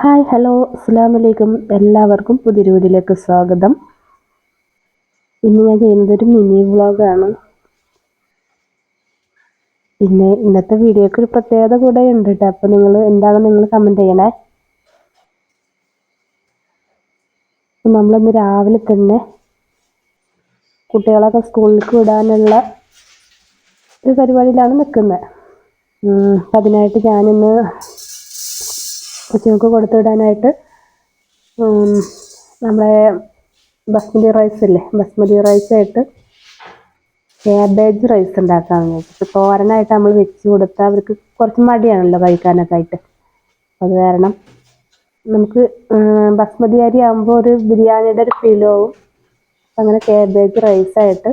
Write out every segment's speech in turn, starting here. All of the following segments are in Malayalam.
Hi hello. അസ്സാം വലൈക്കും എല്ലാവർക്കും പുതിയൊരു വീഡിയോയിലേക്ക് സ്വാഗതം. ഇന്ന് ഞാൻ ചെയ്യുന്നത് ഒരു മിനി വ്ളോഗാണ്. പിന്നെ ഇന്നത്തെ വീഡിയോക്ക് ഒരു പ്രത്യേകത കൂടെ ഉണ്ട് കേട്ടോ അപ്പോൾ നിങ്ങൾ എന്താണ് നിങ്ങൾ കമന്റ് ചെയ്യണേ? നമ്മളിന്ന് രാവിലെ തന്നെ കുട്ടികളൊക്കെ സ്കൂളിലേക്ക് വിടാനുള്ള ഒരു പരിപാടിയിലാണ് നിൽക്കുന്നത്. അതിനായിട്ട് ഞാനിന്ന് കൊച്ചുങ്ങൾക്ക് കൊടുത്തു വിടാനായിട്ട് നമ്മുടെ ബസ്മതി റൈസ് ഇല്ലേ? ബസ്മതി റൈസ് ആയിട്ട് ക്യാബേജ് റൈസ് ഉണ്ടാക്കാമെന്ന് വെച്ചിട്ട് തോരനായിട്ട് നമ്മൾ വെച്ച് കൊടുത്താൽ അവർക്ക് കുറച്ച് മടിയാണല്ലോ കഴിക്കാനൊക്കെ ആയിട്ട് അത് കാരണം നമുക്ക് ബസ്മതി അരി ആകുമ്പോൾ ഒരു ബിരിയാണിയുടെ ഒരു ഫീലാവും അങ്ങനെ ക്യാബേജ് റൈസായിട്ട്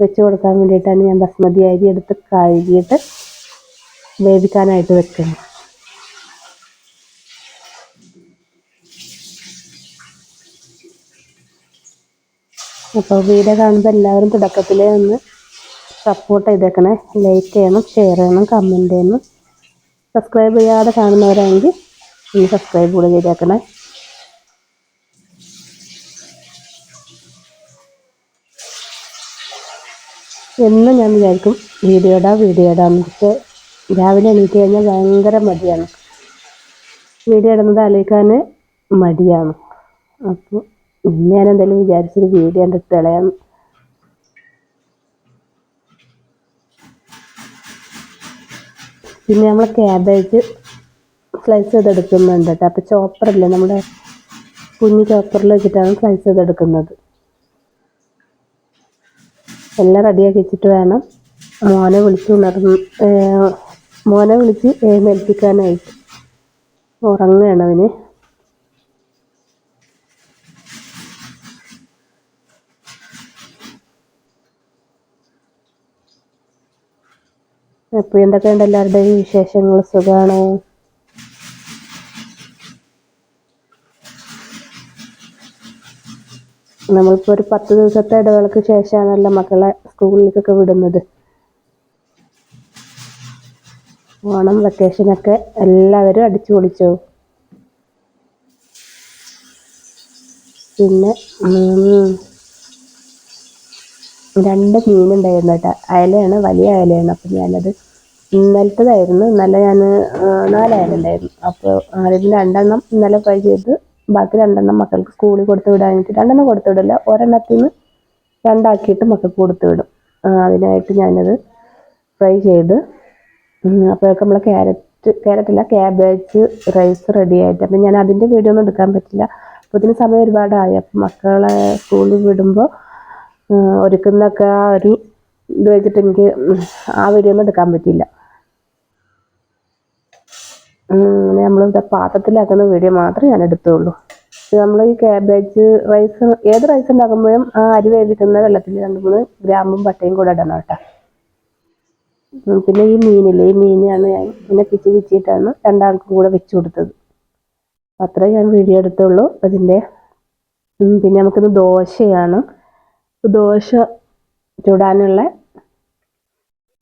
വെച്ച് കൊടുക്കാൻ വേണ്ടിയിട്ടാണ് ഞാൻ ബസ്മതി അരി എടുത്ത് കഴുകിയിട്ട് വേവിക്കാനായിട്ട് വെക്കുന്നത്. അപ്പോൾ വീഡിയോ കാണുമ്പോൾ എല്ലാവരും തുടക്കത്തിലേ ഒന്ന് സപ്പോർട്ട് ചെയ്തേക്കണേ. ലൈക്ക് ചെയ്യണം ഷെയർ ചെയ്യണം കമന്റ് ചെയ്യണം. സബ്സ്ക്രൈബ് ചെയ്യാതെ കാണുന്നവരാണെങ്കിൽ ഒന്ന് സബ്സ്ക്രൈബ് കൂടെ ചെയ്തേക്കണേ. എന്നും ഞാൻ വിചാരിക്കും വീഡിയോ ഇടാം വീഡിയോ ഇടാം പക്ഷേ രാവിലെ എണീറ്റ് കഴിഞ്ഞാൽ ഭയങ്കര മടിയാണ്. വീഡിയോ ഇടുന്നത് ആലോചിക്കാൻ മടിയാണ്. അപ്പോൾ ഞാൻ എന്തായാലും വിചാരിച്ചൊരു വീഡിയോ കണ്ടിട്ട് കളയാം പിന്നെ നമ്മൾ ക്യാബേജ് സ്ലൈസ് ചെയ്തെടുക്കുന്നുണ്ട് കേട്ടോ. അപ്പോൾ ചോപ്പറല്ലേ നമ്മുടെ കുഞ്ഞു ചോപ്പറിൽ വെച്ചിട്ടാണ് സ്ലൈസ് ചെയ്തെടുക്കുന്നത്. എല്ലാം റെഡിയാക്കി വെച്ചിട്ട് വേണം. മോനെ വിളിച്ച് ഉണർന്ന് മോനെ വിളിച്ച് എഴുന്നേൽപ്പിക്കാനായിട്ട്. ഉറങ്ങുകയാണ് അവന്. അപ്പോൾ എന്തൊക്കെയുണ്ട് എല്ലാവരുടെയും വിശേഷങ്ങൾ? സുഖമാണ് നമ്മളിപ്പോൾ ഒരു പത്ത് ദിവസത്തെ ഇടവേളക്ക് ശേഷമാണല്ലോ മക്കളെ സ്കൂളിലേക്കൊക്കെ വിടുന്നത്. ഓണം വെക്കേഷനൊക്കെ എല്ലാവരും അടിച്ചു പൊളിച്ചു? പിന്നെ രണ്ട് മീനുണ്ടായിരുന്നു കേട്ടോ. അയലയാണ് വലിയ അയലയാണ്. അപ്പം ഞാനത് ഇന്നലത്തതായിരുന്നു. ഇന്നലെ ഞാൻ നാലായിരുന്നുണ്ടായിരുന്നു അപ്പോൾ അതിൽ രണ്ടെണ്ണം ഇന്നലെ ഫ്രൈ ചെയ്ത് ബാക്കി രണ്ടെണ്ണം മക്കൾക്ക് സ്കൂളിൽ കൊടുത്ത് വിടാനായിട്ട് രണ്ടെണ്ണം കൊടുത്തു വിടില്ല. ഒരെണ്ണത്തിൽ നിന്ന് രണ്ടാക്കിയിട്ട് മക്കൾക്ക് കൊടുത്തു വിടും. അതിനായിട്ട് ഞാനത് ഫ്രൈ ചെയ്ത് അപ്പോഴൊക്കെ നമ്മൾ ക്യാരറ്റ് ക്യാരറ്റല്ല ക്യാബേജ് റൈസ് റെഡി ആയിട്ട്. അപ്പം ഞാൻ അതിന്റെ വീഡിയോ ഒന്നും എടുക്കാൻ പറ്റില്ല. അപ്പോൾ ഇതിന് സമയം ഒരുപാടായി. അപ്പം മക്കളെ സ്കൂളിൽ വിടുമ്പോൾ ഒരുക്കുന്നൊക്കെ ആ ഒരു ഇത് വെച്ചിട്ട് എനിക്ക് ആ വീഡിയോ ഒന്നും എടുക്കാൻ പറ്റിയില്ല. നമ്മൾ പാത്രത്തിലാക്കുന്ന വീഡിയോ മാത്രമേ ഞാൻ എടുത്തുള്ളൂ. നമ്മൾ ഈ ക്യാബേജ് റൈസ് ഏത് റൈസ് ഉണ്ടാക്കുമ്പോഴും ആ അരി വേവിക്കുന്ന വെള്ളത്തിൽ രണ്ട് മൂന്ന് ഗ്രാമ്പും പട്ടയും കൂടെ ഇടണം കേട്ടോ. പിന്നെ ഈ മീനില്ലേ ഈ മീനാണ് ഞാൻ പിന്നെ പിച്ചി പിച്ചിട്ടാണ് രണ്ടാൾക്കും കൂടെ വെച്ച് കൊടുത്തത്. അത്ര ഞാൻ വീഡിയോ എടുത്തുള്ളൂ അതിന്റെ. പിന്നെ നമുക്കിന്ന് ദോശയാണ്. ദോശ ചുടാനുള്ള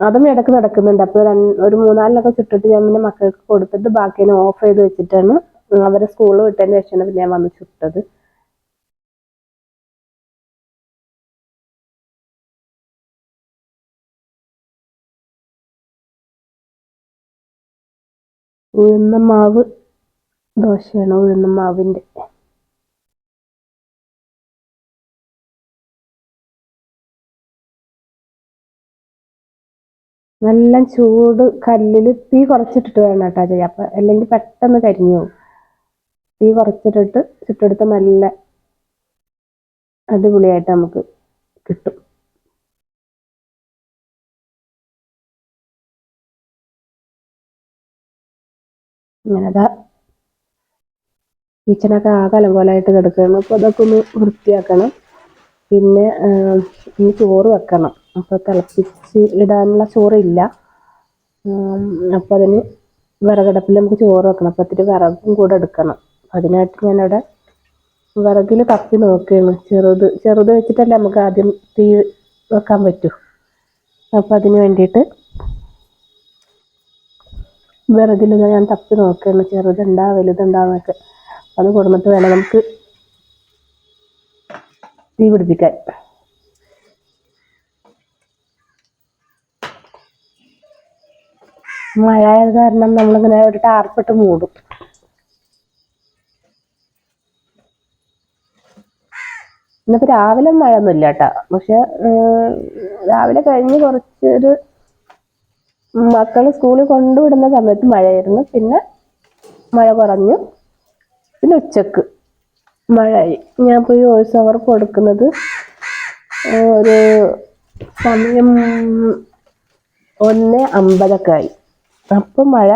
അതും ഇടയ്ക്ക് നടക്കുന്നുണ്ട്. അപ്പോൾ ഒരു മൂന്നാലിനൊക്കെ ചുട്ടിട്ട് ഞാൻ പിന്നെ മക്കൾക്ക് കൊടുത്തിട്ട് ബാക്കി ഓഫ് ചെയ്ത് വെച്ചിട്ടാണ് അവരെ സ്കൂളിൽ വിട്ടതിന് ശേഷമാണ് പിന്നെ ഞാൻ വന്ന് ചുട്ടത്. ഉഴുന്ന മാവ് ദോശയാണ് ഉഴുന്ന മാവിന്റെ നല്ല ചൂട് കല്ലിൽ തീ കുറച്ചിട്ടിട്ട് വേണം കേട്ടോ ചെയ്യാം അപ്പം അല്ലെങ്കിൽ പെട്ടെന്ന് കരിഞ്ഞു പോകും. തീ കുറച്ചിട്ടിട്ട് ചുട്ടെടുത്ത് നല്ല അടിപൊളിയായിട്ട് നമുക്ക് കിട്ടും. ഇങ്ങനതാ കിച്ചണൊക്കെ ആകെ അലങ്കോലമായിട്ട് കിടക്കണം അപ്പോൾ അതൊക്കെ ഒന്ന് വൃത്തിയാക്കണം. പിന്നെ ഇനി ചോറ് വെക്കണം. അപ്പോൾ തിളപ്പിച്ച് ഇടാനുള്ള ചോറില്ല. അപ്പോൾ അതിന് വിറകടപ്പിൽ നമുക്ക് ചോറ് വെക്കണം. അപ്പോൾ ഇത്തിരി വിറകും കൂടെ എടുക്കണം. അതിനായിട്ട് ഞാനവിടെ വിറകിൽ തപ്പി നോക്കുകയാണ് ചെറുത് ചെറുത് വെച്ചിട്ടല്ലേ നമുക്ക് ആദ്യം തീ വെക്കാൻ പറ്റൂ. അപ്പോൾ അതിന് വേണ്ടിയിട്ട് വിറകിൽ ഞാൻ തപ്പി നോക്കുകയാണ് ചെറുതുണ്ടാ വലുതുണ്ടാന്നൊക്കെ അത് കൊടുന്നിട്ട് വേണം നമുക്ക് തീ പിടിപ്പിക്കാൻ. മഴ കാരണം നമ്മളിങ്ങനെ ഒരു ടാർപ്പിട്ട് മൂടും. ഇന്നിപ്പോ രാവിലെ മഴ ഒന്നുമില്ല കേട്ടോ പക്ഷെ രാവിലെ കഴിഞ്ഞ് കുറച്ചൊരു മക്കൾ സ്കൂളിൽ കൊണ്ടുവിടുന്ന സമയത്ത് മഴയായിരുന്നു. പിന്നെ മഴ കുറഞ്ഞു. പിന്നെ ഉച്ചയ്ക്ക് മഴയായി. ഞാൻ പോയി വോയിസ് ഓവർ കൊടുക്കുന്നത് ഒരു സമയം ഒന്ന് അമ്പതൊക്കെ ആയി. അപ്പം മഴ.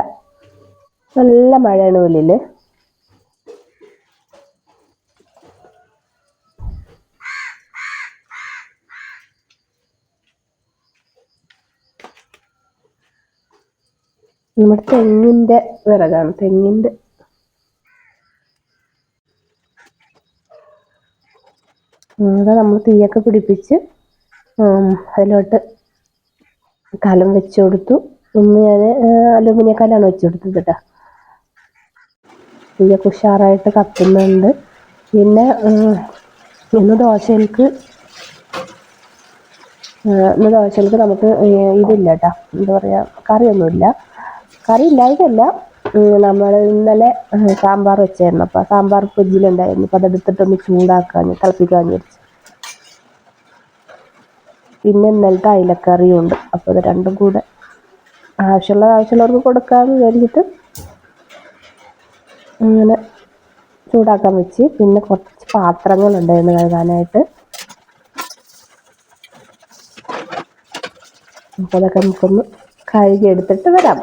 നല്ല മഴയാണ് ഉള്ളിൽ നമ്മുടെ തെങ്ങിന്റെ വിറകാണ് തെങ്ങിന്റെ. അതാ നമ്മൾ തീയൊക്കെ പിടിപ്പിച്ച് അതിലോട്ട് കലം വെച്ച് കൊടുത്തു. ഇന്ന് ഞാൻ അലുമിനിയ കല്ലാണ് വെച്ച് കൊടുത്തത് കേട്ടോ. തീയൊക്കെ ഉഷാറായിട്ട് കത്തുന്നുണ്ട്. പിന്നെ ഇന്ന് ദോശയിലേക്ക് ഇന്ന് ദോശയിലേക്ക് നമുക്ക് ഇതില്ല കേട്ടോ. എന്താ പറയുക കറിയൊന്നുമില്ല. കറി ഇല്ലായതല്ല നമ്മൾ ഇന്നലെ സാമ്പാർ വെച്ചായിരുന്നു. അപ്പോൾ സാമ്പാർ ഫ്രിഡ്ജിലുണ്ടായിരുന്നു. അപ്പോൾ അതെടുത്തിട്ടൊന്ന് ചൂടാക്കാൻ തിളപ്പിക്കാൻ വിചാരിച്ചു. പിന്നെ ഇന്നലത്തെ അയിലക്കറിയും ഉണ്ട് അപ്പോൾ രണ്ടും കൂടെ ആവശ്യമുള്ള ആവശ്യമുള്ളവർക്ക് കൊടുക്കാമെന്ന് വിചാരിച്ചിട്ട് അങ്ങനെ ചൂടാക്കാൻ വെച്ച്. പിന്നെ കുറച്ച് പാത്രങ്ങളുണ്ടായിരുന്നു കഴുകാനായിട്ട്. അപ്പോൾ അതൊക്കെ നമുക്കൊന്ന് കഴുകി എടുത്തിട്ട് വരാം.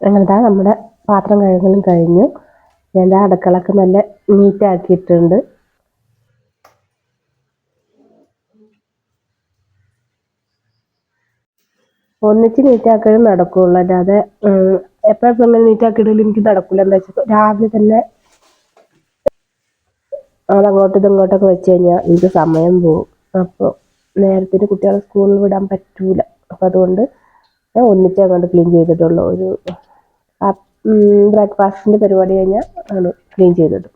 അങ്ങനത്തെ നമ്മുടെ പാത്രം കഴുകലും കഴിഞ്ഞു. ഞാൻ അടുക്കളൊക്കെ നല്ല നീറ്റാക്കിയിട്ടുണ്ട് ഒന്നിച്ച് നീറ്റാക്കലും നടക്കുള്ളൂ. അല്ലാതെ എപ്പോഴും അങ്ങനെ നീറ്റാക്കിയിടലും എനിക്ക് നടക്കില്ല എന്താ വെച്ചാൽ രാവിലെ തന്നെ അതങ്ങോട്ടും ഇതങ്ങോട്ടൊക്കെ വെച്ച് കഴിഞ്ഞാൽ എനിക്ക് സമയം പോകും. അപ്പോൾ നേരത്തിന് കുട്ടികളെ സ്കൂളിൽ വിടാൻ പറ്റൂല. അപ്പം അതുകൊണ്ട് ഞാൻ ഒന്നിച്ച് അങ്ങോട്ട് ക്ലീൻ ചെയ്തിട്ടുള്ളൂ. ഒരു ബ്രേക്ക്ഫാസ്റ്റിന്റെ പരിപാടി കഴിഞ്ഞാൽ ആണ് ക്ലീൻ ചെയ്തത്.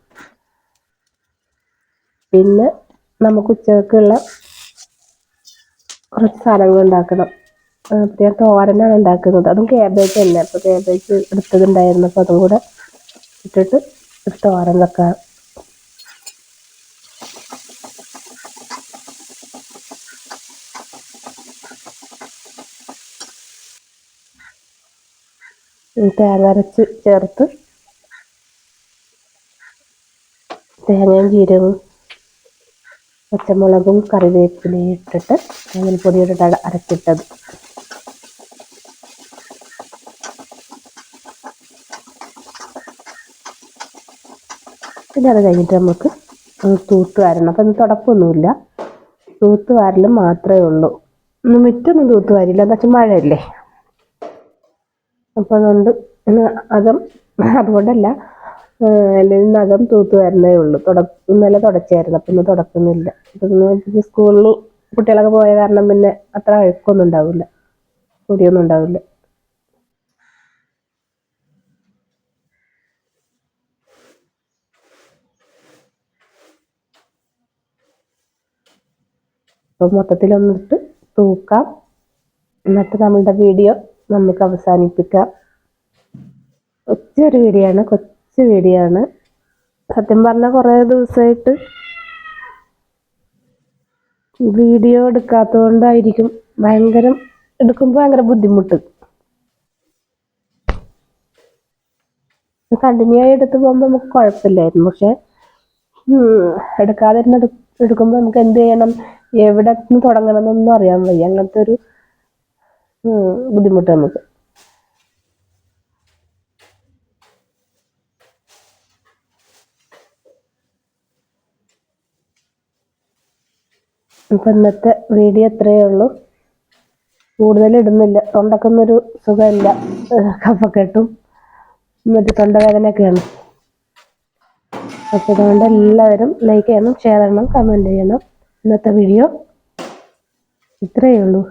പിന്നെ നമുക്ക് ഉച്ചക്കുള്ള കുറച്ച് സാധനങ്ങൾ ഉണ്ടാക്കണം. ഞാൻ തോരനാണ് ഉണ്ടാക്കുന്നത്. അതും ക്യാബേജ് തന്നെ. അപ്പോൾ കാബേജ് എടുത്തതുണ്ടായിരുന്നു. അപ്പോൾ അതും കൂടെ ഇട്ടിട്ട് തോരൻ വെക്കാം. തേങ്ങ അരച്ച് ചേർത്ത് തേങ്ങയും ജീരകവും പച്ചമുളകും കറിവേപ്പിലയും ഇട്ടിട്ട് മഞ്ഞൾപ്പൊടി ഇട്ടിട്ട് അരച്ചിട്ടത്. പിന്നെ അത് കഴിഞ്ഞിട്ട് നമുക്ക് തൂത്ത് വാരണം. അപ്പം തുടപ്പൊന്നുമില്ല തൂത്ത് വാരലും മാത്രമേ ഉള്ളൂ. മുറ്റൊന്നും തൂത്ത് വാരില്ല. എന്താ വെച്ചാൽ മഴയല്ലേ? അപ്പം അതുകൊണ്ട് അകം അതുകൊണ്ടല്ല അല്ലെങ്കിൽ നഖം തൂത്ത് വരുന്നേ ഉള്ളൂ. തുട ഇന്നലെ തുടച്ചായിരുന്നു അപ്പം ഇന്ന് തുടക്കുന്നില്ല. പിന്നെ സ്കൂളിൽ കുട്ടികളൊക്കെ പോയ കാരണം പിന്നെ അത്ര അഴുക്കൊന്നും ഉണ്ടാവില്ല. പൊടിയൊന്നും ഉണ്ടാവില്ല. അപ്പം മൊത്തത്തിലൊന്നിട്ട് തൂക്കാം. എന്നിട്ട് നമ്മളുടെ വീഡിയോ നമുക്ക് അവസാനിപ്പിക്കാം. ഒറ്റൊരു വീഡിയോ ആണ് കൊച്ചു വീഡിയോ ആണ് സത്യം പറഞ്ഞാൽ കുറേ ദിവസമായിട്ട് വീഡിയോ എടുക്കാത്തത് കൊണ്ടായിരിക്കും ഭയങ്കര എടുക്കുമ്പോൾ ഭയങ്കര ബുദ്ധിമുട്ട്. കണ്ടിന്യൂ ആയി എടുത്ത് പോകുമ്പോൾ നമുക്ക് കുഴപ്പമില്ലായിരുന്നു. പക്ഷെ എടുക്കാതെ ഇരുന്ന് എടുക്കുമ്പോൾ നമുക്ക് എന്ത് ചെയ്യണം? എവിടെ തുടങ്ങണം എന്നൊന്നും അറിയാൻ വയ്യ. അങ്ങനത്തെ ഒരു ബുദ്ധിമുട്ട് നമുക്ക്. അപ്പം ഇന്നത്തെ വീഡിയോ ഇത്രയേ ഉള്ളൂ. കൂടുതൽ ഇടുന്നില്ല തൊണ്ടക്കൊന്നൊരു സുഖമില്ല. കഫക്കെട്ടും മറ്റു തൊണ്ടവേദനയൊക്കെയാണ്. അപ്പോൾ അതുകൊണ്ട് എല്ലാവരും ലൈക്ക് ചെയ്യണം ഷെയർ ചെയ്യണം കമന്റ് ചെയ്യണം. ഇന്നത്തെ വീഡിയോ ഇത്രയേ ഉള്ളൂ.